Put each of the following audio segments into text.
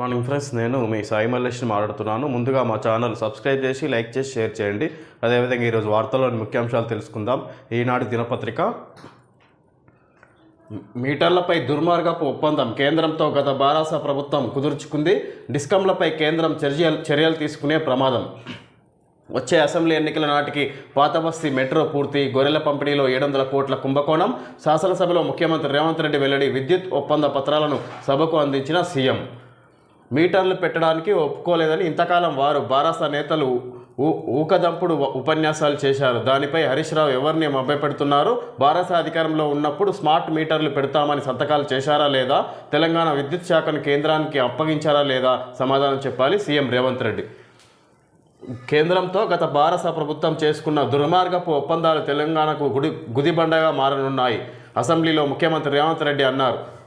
Morning friends నేను మీ సాయి మల్లేష్ని మాట్లాడుతున్నాను. ముందుగా మా ఛానల్ సబ్స్క్రైబ్ చేసి లైక్ చేసి షేర్ చేయండి. అదేవిధంగా ఈరోజు వార్తల్లోని ముఖ్యాంశాలు తెలుసుకుందాం. ఈనాడు దినపత్రిక. మీటర్లపై దుర్మార్గపు ఒప్పందం కేంద్రంతో గత బారాస ప్రభుత్వం కుదుర్చుకుంది. డిస్కంలపై కేంద్రం చర్యలు చర్యలు తీసుకునే ప్రమాదం. వచ్చే అసెంబ్లీ ఎన్నికల నాటికి పాతబస్తి మెట్రో పూర్తి గొర్రెల పంపిణీలో ఏడు వందల కోట్ల కుంభకోణం. శాసనసభలో ముఖ్యమంత్రి రేవంత్ రెడ్డి వెల్లడి విద్యుత్ ఒప్పంద పత్రాలను సభకు అందించిన సీఎం. మీటర్లు పెట్టడానికి ఒప్పుకోలేదని ఇంతకాలం వారు బారాస నేతలు ఊ- ఊకదంపుడు ఉపన్యాసాలు చేశారు. దానిపై హరీష్ రావు ఎవరిని మభ్యపెడుతున్నారు? బారాస అధికారంలో ఉన్నప్పుడు స్మార్ట్ మీటర్లు పెడతామని సంతకాలు చేశారా లేదా? తెలంగాణ విద్యుత్ శాఖను కేంద్రానికి అప్పగించారా లేదా? సమాధానం చెప్పాలి సీఎం రేవంత్ రెడ్డి. కేంద్రంతో గత భారత ప్రభుత్వం చేసుకున్న దుర్మార్గపు ఒప్పందాలు తెలంగాణకు గుడి గుదిబండగా మారనున్నాయి. అసెంబ్లీలో ముఖ్యమంత్రి రేవంత్ రెడ్డి అన్నారు.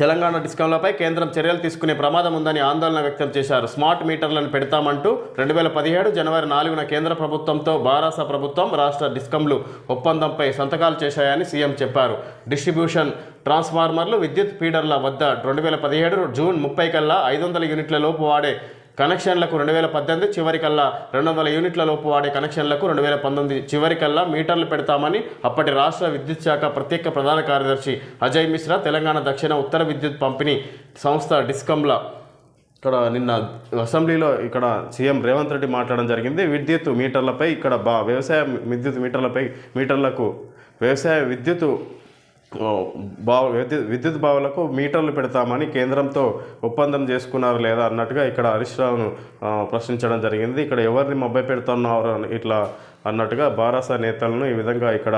తెలంగాణ డిస్కంలపై కేంద్రం చర్యలు తీసుకునే ప్రమాదం ఉందని ఆందోళన వ్యక్తం చేశారు. స్మార్ట్ మీటర్లను పెడతామంటూ రెండు వేల పదిహేడు జనవరి నాలుగున కేంద్ర ప్రభుత్వంతో బారాస ప్రభుత్వం రాష్ట్ర డిస్కంలు ఒప్పందంపై సంతకాలు చేశాయని సీఎం చెప్పారు. డిస్ట్రిబ్యూషన్ ట్రాన్స్ఫార్మర్లు విద్యుత్ ఫీడర్ల వద్ద రెండు వేల పదిహేడు జూన్ ముప్పై కల్లా ఐదు వందల యూనిట్ల లోపు వాడే కనెక్షన్లకు రెండు వేల పద్దెనిమిది చివరికల్లా రెండు వందల యూనిట్ల లోపు వాడే కనెక్షన్లకు రెండు వేల పంతొమ్మిది చివరికల్లా మీటర్లు పెడతామని అప్పటి రాష్ట్ర విద్యుత్ శాఖ ప్రత్యేక ప్రధాన కార్యదర్శి అజయ్ మిశ్రా తెలంగాణ దక్షిణ ఉత్తర విద్యుత్ పంపిణీ సంస్థ డిస్కంల ఇక్కడ నిన్న అసెంబ్లీలో ఇక్కడ సీఎం రేవంత్ రెడ్డి మాట్లాడడం జరిగింది. విద్యుత్ మీటర్లపై ఇక్కడ బా వ్యవసాయ విద్యుత్ మీటర్లపై మీటర్లకు వ్యవసాయ విద్యుత్ బావు విద్యుత్ విద్యుత్ బావులకు మీటర్లు పెడతామని కేంద్రంతో ఒప్పందం చేసుకున్నారు లేదా అన్నట్టుగా ఇక్కడ హరీష్ రావును ప్రశ్నించడం జరిగింది. ఇక్కడ ఎవరిని మభ్య పెడుతున్నారు అని ఇట్లా అన్నట్టుగా బారాస నేతలను ఈ విధంగా ఇక్కడ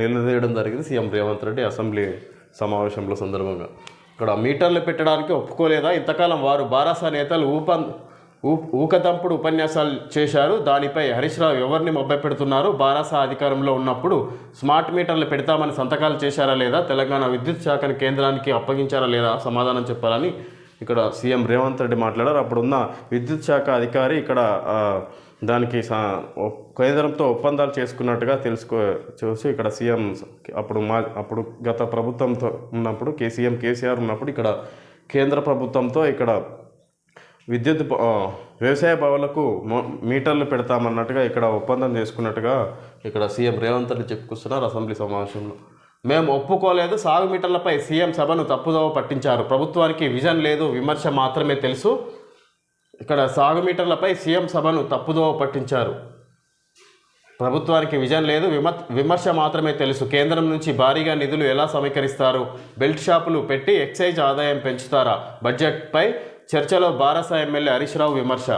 నిలదీయడం జరిగింది సీఎం రేవంత్ రెడ్డి అసెంబ్లీ సమావేశంలో సందర్భంగా. ఇక్కడ మీటర్లు పెట్టడానికి ఒప్పుకోలేదా? ఇంతకాలం వారు బారాస నేతలు ఊపం ఊకదంపుడు ఉపన్యాసాలు చేశారు. దానిపై హరీష్ రావు ఎవరిని మభ్యపెడుతున్నారు బారాస అధికారంలో ఉన్నప్పుడు స్మార్ట్ మీటర్లు పెడతామని సంతకాలు చేశారా లేదా? తెలంగాణ విద్యుత్ శాఖను కేంద్రానికి అప్పగించారా లేదా? సమాధానం చెప్పాలని ఇక్కడ సీఎం రేవంత్ రెడ్డి మాట్లాడారు. అప్పుడున్న విద్యుత్ శాఖ అధికారి ఇక్కడ దానికి సా- కేంద్రంతో ఒప్పందాలు చేసుకున్నట్టుగా తెలుసుకో చూసి ఇక్కడ సీఎం అప్పుడు మా అప్పుడు గత ప్రభుత్వంతో ఉన్నప్పుడు కే సీఎం కేసీఆర్ ఉన్నప్పుడు ఇక్కడ కేంద్ర ప్రభుత్వంతో ఇక్కడ విద్యుత్ వ్యవసాయ భవన్లకు మీటర్లు పెడతామన్నట్టుగా ఇక్కడ ఒప్పందం చేసుకున్నట్టుగా ఇక్కడ సీఎం రేవంత్ రెడ్డి చెప్పుకొస్తున్నారు అసెంబ్లీ సమావేశంలో. మేము ఒప్పుకోలేదు సాగు మీటర్లపై సీఎం సభను తప్పుదోవ పట్టించారు. ప్రభుత్వానికి విజన్ లేదు విమర్శ మాత్రమే తెలుసు. ఇక్కడ సాగు మీటర్లపై సీఎం సభను తప్పుదోవ పట్టించారు. ప్రభుత్వానికి విజన్ లేదు విమ విమర్శ మాత్రమే తెలుసు. కేంద్రం నుంచి భారీగా నిధులు ఎలా సమీకరిస్తారు? బెల్ట్ షాపులు పెట్టి ఎక్సైజ్ ఆదాయం పెంచుతారా? బడ్జెట్పై చర్చలో బారస ఎమ్మెల్యే హరీష్ రావు విమర్శ.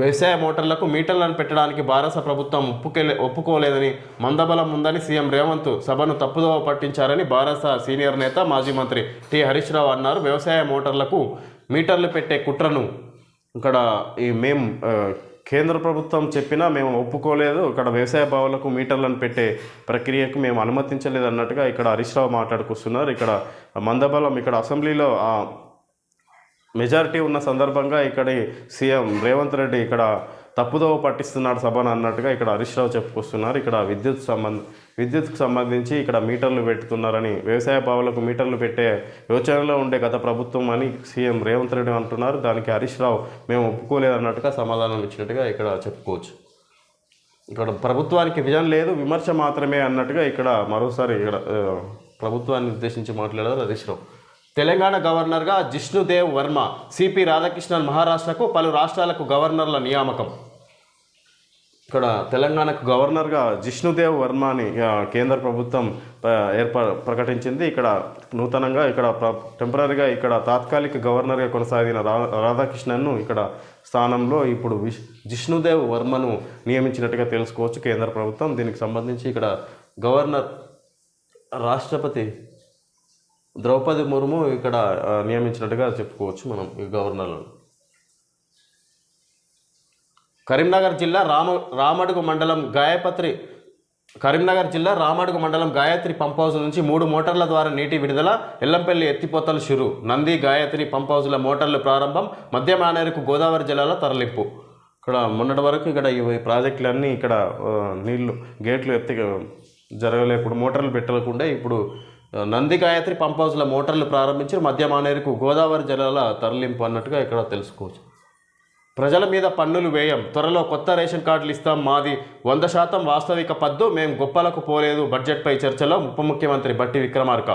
వ్యవసాయ మోటార్లకు మీటర్లను పెట్టడానికి భారత ప్రభుత్వం ఒప్పుకెళ్ళి ఒప్పుకోలేదని మందబలం ఉందని సీఎం రేవంత్ సభను తప్పుదోవ పట్టించారని భారత సీనియర్ నేత మాజీ మంత్రి టి హరీష్ రావు అన్నారు. వ్యవసాయ మోటార్లకు మీటర్లు పెట్టే కుట్రను ఇక్కడ ఈ మేము కేంద్ర ప్రభుత్వం చెప్పినా మేము ఒప్పుకోలేదు. ఇక్కడ వ్యవసాయ భావాలకు మీటర్లను పెట్టే ప్రక్రియకు మేము అనుమతించలేదు అన్నట్టుగా ఇక్కడ హరీష్ రావు మాట్లాడుకొస్తున్నారు. ఇక్కడ మందబలం ఇక్కడ అసెంబ్లీలో మెజారిటీ ఉన్న సందర్భంగా ఇక్కడి సీఎం రేవంత్ రెడ్డి ఇక్కడ తప్పుదోవ పట్టిస్తున్నాడు సభను అన్నట్టుగా ఇక్కడ హరీష్ రావు చెప్పుకొస్తున్నారు. ఇక్కడ విద్యుత్ సంబంధ విద్యుత్కు సంబంధించి ఇక్కడ మీటర్లు పెడుతున్నారని వ్యవసాయ బావులకు మీటర్లు పెట్టే యోచనలో ఉండే గత ప్రభుత్వం అని సీఎం రేవంత్ రెడ్డి అంటున్నారు. దానికి హరీష్ రావు మేము ఒప్పుకోలేదు అన్నట్టుగా సమాధానం ఇచ్చినట్టుగా ఇక్కడ చెప్పుకోవచ్చు. ఇక్కడ ప్రభుత్వానికి విజన్ లేదు విమర్శ మాత్రమే అన్నట్టుగా ఇక్కడ మరోసారి ఇక్కడ ప్రభుత్వాన్ని ఉద్దేశించి మాట్లాడారు హరీష్ రావు. తెలంగాణ గవర్నర్గా జిష్ణుదేవ్ వర్మ సిపి రాధాకృష్ణన్ మహారాష్ట్రకు పలు రాష్ట్రాలకు గవర్నర్ల నియామకం. ఇక్కడ తెలంగాణకు గవర్నర్గా జిష్ణుదేవ్ వర్మని కేంద్ర ప్రభుత్వం ఏర్పా ఏర్ప ప్రకటించింది. ఇక్కడ నూతనంగా ఇక్కడ ప్ర- టెంపరీగా ఇక్కడ తాత్కాలిక గవర్నర్గా కొనసాగిన రా రాధాకృష్ణన్ను ఇక్కడ స్థానంలో ఇప్పుడు విష్ జిష్ణుదేవ్ వర్మను నియమించినట్టుగా తెలుసుకోవచ్చు కేంద్ర ప్రభుత్వం. దీనికి సంబంధించి ఇక్కడ గవర్నర్ రాష్ట్రపతి ద్రౌపది ముర్ము ఇక్కడ నియమించినట్టుగా చెప్పుకోవచ్చు మనం ఈ గవర్నర్లను కరీంనగర్ జిల్లా రామ రామడుగు మండలం గాయపత్రి కరీంనగర్ జిల్లా రామడుగు మండలం గాయత్రి పంప్ హౌస్ నుంచి మూడు మోటార్ల ద్వారా నీటి విడుదల ఎల్లంపల్లి ఎత్తిపోతలు షురు. నంది గాయత్రి పంప్ హౌస్ల మోటార్లు ప్రారంభం మధ్య మానేరుకు గోదావరి జిల్లాలో తరలింపు. ఇక్కడ మొన్నటి వరకు ఇక్కడ ఈ ప్రాజెక్టులన్నీ ఇక్కడ నీళ్ళు గేట్లు ఎత్తి జరగలే. ఇప్పుడు మోటార్లు పెట్టకుండా ఇప్పుడు నంది గాయత్రి పంప్ హౌస్ల మోటార్లు ప్రారంభించి మధ్య మానేరుకు గోదావరి జలాల తరలింపు అన్నట్టుగా ఇక్కడ తెలుసుకోవచ్చు. ప్రజల మీద పన్నులు వేయం. త్వరలో కొత్త రేషన్ కార్డులు ఇస్తాం. మాది వంద శాతం వాస్తవిక పద్దు. మేము గొప్పలకు పోలేదు. బడ్జెట్పై చర్చలో ఉప ముఖ్యమంత్రి బట్టి విక్రమార్క.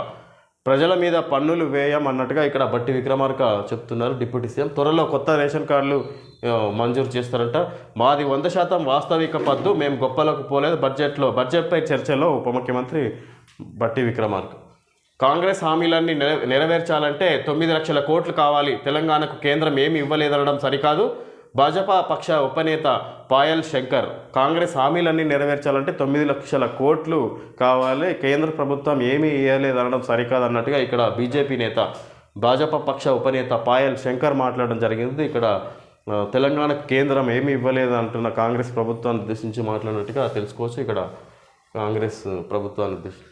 ప్రజల మీద పన్నులు వేయం అన్నట్టుగా ఇక్కడ బట్టి విక్రమార్క చెప్తున్నారు డిప్యూటీ సీఎం. త్వరలో కొత్త రేషన్ కార్డులు మంజూరు చేస్తారంట. మాది వంద శాతం వాస్తవిక పద్దు. మేము గొప్పలకు పోలేదు. బడ్జెట్లో బడ్జెట్పై చర్చలో ఉప ముఖ్యమంత్రి బట్టి విక్రమార్క. కాంగ్రెస్ హామీలన్నీ నెరవేర్చాలంటే తొమ్మిది లక్షల కోట్లు కావాలి. తెలంగాణకు కేంద్రం ఏమి ఇవ్వలేదనడం సరికాదు. భాజపా పక్ష ఉపనేత పాయల్ శంకర్ కాంగ్రెస్ హామీలన్నీ నెరవేర్చాలంటే తొమ్మిది లక్షల కోట్లు కావాలి. కేంద్ర ప్రభుత్వం ఏమీ ఇవ్వలేదనడం సరికాదు అన్నట్టుగా ఇక్కడ బీజేపీ నేత భాజపా పక్ష ఉపనేత పాయల్ శంకర్ మాట్లాడడం జరిగింది. ఇక్కడ తెలంగాణ తెలంగాణకు కేంద్రం ఏమి ఇవ్వలేదు అంటున్న కాంగ్రెస్ ప్రభుత్వాన్ని ఉద్దేశించి మాట్లాడినట్టుగా తెలుసుకోవచ్చు. ఇక్కడ కాంగ్రెస్ ప్రభుత్వాన్ని ఉద్దేశించి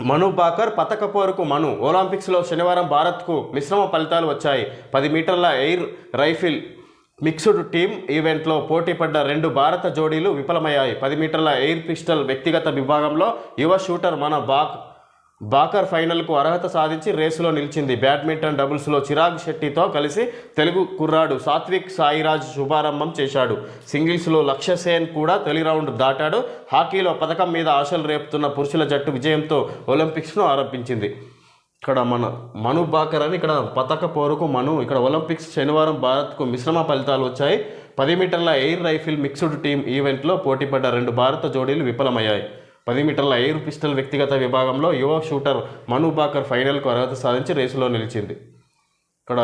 మను బాకర్ పతక పోరుకు మను. ఒలింపిక్స్లో శనివారం భారత్కు మిశ్రమ ఫలితాలు వచ్చాయి. పది మీటర్ల ఎయిర్ రైఫిల్ మిక్స్డ్ టీమ్ ఈవెంట్లో పోటీ పడ్డ రెండు భారత జోడీలు విఫలమయ్యాయి. పది మీటర్ల ఎయిర్ పిస్టల్ వ్యక్తిగత విభాగంలో యువ షూటర్ మన బాక్ బాకర్ ఫైనల్కు అర్హత సాధించి రేసులో నిలిచింది. బ్యాడ్మింటన్ డబుల్స్లో చిరాగ్ శెట్టితో కలిసి తెలుగు కుర్రాడు సాత్విక్ సాయిరాజ్ శుభారంభం చేశాడు. సింగిల్స్లో లక్ష్యసేన్ కూడా తొలి రౌండ్ దాటాడు. హాకీలో పథకం మీద ఆశలు రేపుతున్న పురుషుల జట్టు విజయంతో ఒలింపిక్స్ను ఆరంభించింది. ఇక్కడ మన మను బాకర్ అని ఇక్కడ పతక పోరుకు మను. ఇక్కడ ఒలింపిక్స్ శనివారం భారత్కు మిశ్రమ ఫలితాలు వచ్చాయి. పది మీటర్ల ఎయిర్ రైఫిల్ మిక్స్డ్ టీం ఈవెంట్లో పోటీపడ్డ రెండు భారత జోడీలు విఫలమయ్యాయి. పది మీటర్ల ఎయిర్ పిస్టల్ వ్యక్తిగత విభాగంలో యువ షూటర్ మను బాకర్ ఫైనల్కు అర్హత సాధించి రేసులో నిలిచింది. ఇక్కడ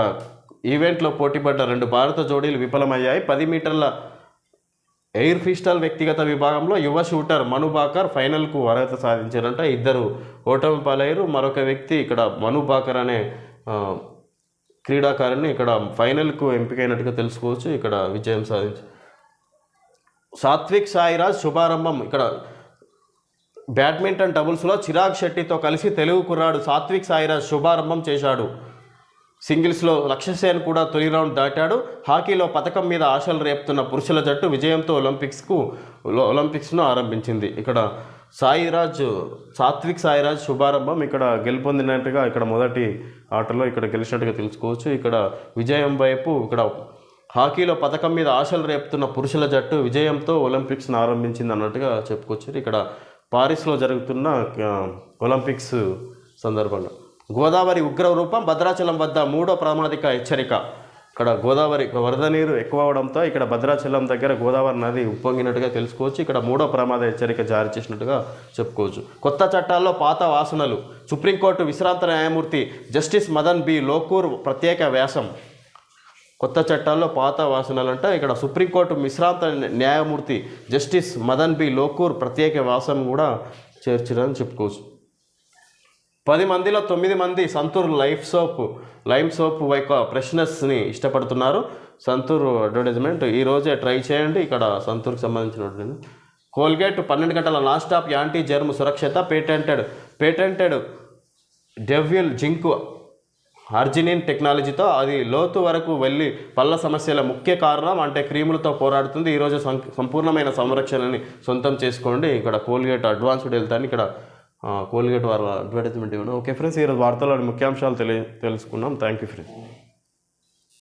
ఈవెంట్లో పోటీపడ్డ రెండు భారత జోడీలు విఫలమయ్యాయి. పది మీటర్ల ఎయిర్ పిస్టల్ వ్యక్తిగత విభాగంలో యువ షూటర్ మను బాకర్ ఫైనల్కు అర్హత సాధించారంట. ఇద్దరు ఓటమి పాలయ్యారు మరొక వ్యక్తి ఇక్కడ మను బాకర్ అనే క్రీడాకారుని ఇక్కడ ఫైనల్కు ఎంపికైనట్టుగా తెలుసుకోవచ్చు. ఇక్కడ విజయం సాధించి సాత్విక్ సాయిరాజ్ శుభారంభం. ఇక్కడ బ్యాడ్మింటన్ డబుల్స్లో చిరాగ్ శెట్టితో కలిసి తెలుగు కుర్రాడు సాత్విక్ సాయిరాజ్ శుభారంభం చేశాడు. సింగిల్స్లో లక్ష్యసేన్ కూడా తొలి రౌండ్ దాటాడు. హాకీలో పథకం మీద ఆశలు రేపుతున్న పురుషుల జట్టు విజయంతో ఒలింపిక్స్కు ఒలింపిక్స్ను ఆరంభించింది. ఇక్కడ సాయిరాజ్ సాత్విక్ సాయిరాజ్ శుభారంభం ఇక్కడ గెలుపొందినట్టుగా ఇక్కడ మొదటి ఆటలో ఇక్కడ గెలిచినట్టుగా తెలుసుకోవచ్చు. ఇక్కడ విజయం వైపు ఇక్కడ హాకీలో పథకం మీద ఆశలు రేపుతున్న పురుషుల జట్టు విజయంతో ఒలింపిక్స్ను ఆరంభించింది అన్నట్టుగా చెప్పుకోవచ్చు ఇక్కడ పారిస్లో జరుగుతున్న ఒలింపిక్స్ సందర్భంగా. గోదావరి ఉగ్ర రూపం భద్రాచలం వద్ద మూడో ప్రామాదిక హెచ్చరిక. ఇక్కడ గోదావరి వరద నీరు ఎక్కువ అవడంతో ఇక్కడ భద్రాచలం దగ్గర గోదావరి నది ఉప్పొంగినట్టుగా తెలుసుకోవచ్చు. ఇక్కడ మూడో ప్రమాద హెచ్చరిక జారీ చేసినట్టుగా చెప్పుకోవచ్చు. కొత్త చట్టాల్లో పాత వాసనలు. సుప్రీంకోర్టు విశ్రాంత న్యాయమూర్తి జస్టిస్ మదన్ బి. లోకూర్ ప్రత్యేక వ్యాసం. కొత్త చట్టాల్లో పాత వాసనలంట. ఇక్కడ సుప్రీంకోర్టు మిశ్రాంత న్యాయమూర్తి జస్టిస్ మదన్ బి లోకూర్ ప్రత్యేక వాసన కూడా చేర్చారని చెప్పుకోవచ్చు. పది మందిలో తొమ్మిది మంది Santoor life soap lime soap యొక్క ఫ్రెష్నెస్ని ఇష్టపడుతున్నారు. సంతూర్ అడ్వర్టైజ్మెంట్ ఈరోజే ట్రై చేయండి. ఇక్కడ సంతూర్కి సంబంధించిన కోల్గేట్ పన్నెండు గంటల నాన్ స్టాప్ యాంటీ జర్మ్ సురక్షిత patented patented dual zinc arginine టెక్నాలజీతో అది లోతు వరకు వెళ్ళి పళ్ళ సమస్యల ముఖ్య కారణం అంటే క్రీములతో పోరాడుతుంది. ఈరోజు సంపూర్ణమైన సంరక్షణని సొంతం చేసుకోండి. ఇక్కడ కోల్గేట్ అడ్వాన్స్డ్ వెళ్తాను ఇక్కడ కోల్గేట్ వారు అడ్వర్టైజ్మెంట్ ఇవ్వడం. ఓకే ఫ్రెండ్స్ ఈరోజు వార్తలోని ముఖ్యాంశాలు తెలియ తెలుసుకున్నాం. Thank you friends.